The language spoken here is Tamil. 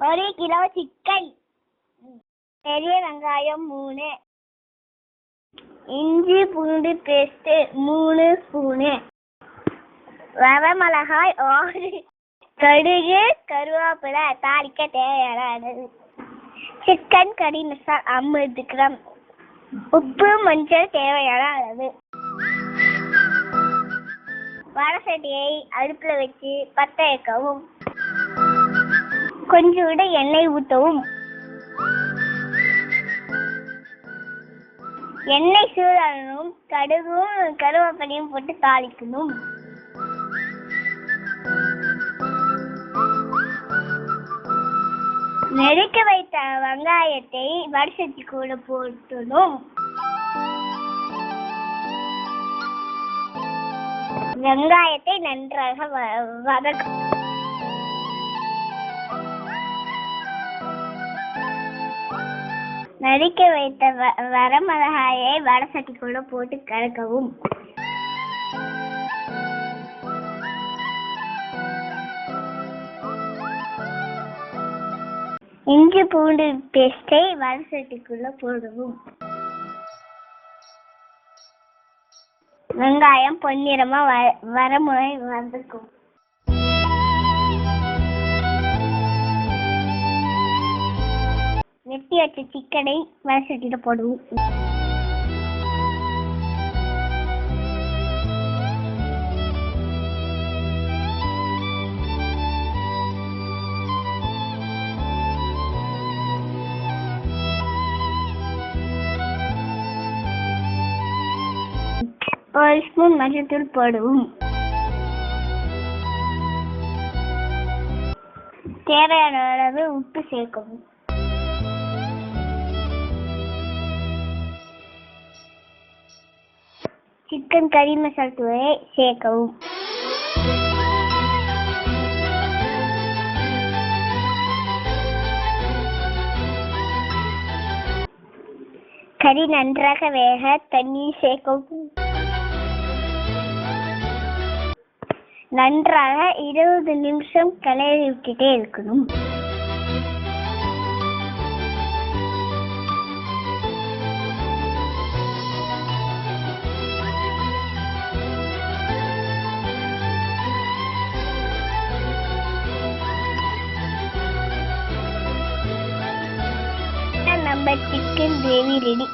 ஒரு கிலோ சிக்கன் பெரிய வெங்காயம் மூணு இஞ்சி பூண்டு பேஸ்ட்டு மூணு ஸ்பூனு வரமிளகாய் ஆறு கடுகு கருவேப்பிலை தாளிக்க தேவையானது சிக்கன் கறி மசால் ஐம்பது கிராம் உப்பு மஞ்சள் தேவையான அளவு வடசட்டியை அடுப்பில் வச்சு பற்ற வைக்கவும் கொஞ்சோண்டு எண்ணெய் ஊற்றவும் எண்ணெய் சூடானதும் கடுகும் கருவேப்பிலையும் போட்டு தாளிக்கணும். நெருக்க வைத்த வெங்காயத்தை வரிசத்தி கூட போட்டணும். வெங்காயத்தை நன்றாக வ- வதக்க நறுக்க வைத்த வ- வரமிளகாயை வடசட்டிக்குள்ள போட்டு கலக்கவும். இஞ்சி பூண்டு பேஸ்டை வடசட்டிக்குள்ள போடவும். வெங்காயம் பொன்னிறமா வ வரமுறை வதக்கும் வெட்டி வச்ச சிக்கனை வடசட்டியில போடுவோம். ஒரு ஸ்பூன் மஞ்சத்தூள் போடுவோம். தேவையான அளவு உப்பு சேர்க்கவும். சிக்கன் கறி மசாலா தூளை சேர்க்கவும். கறி நன்றாக வேக தண்ணீர் சேர்க்கவும். நன்றாக இருபது நிமிஷம் கலையை விட்டுட்டே இருக்கணும். അമ്പത്തിക്കും ദേവി ലടി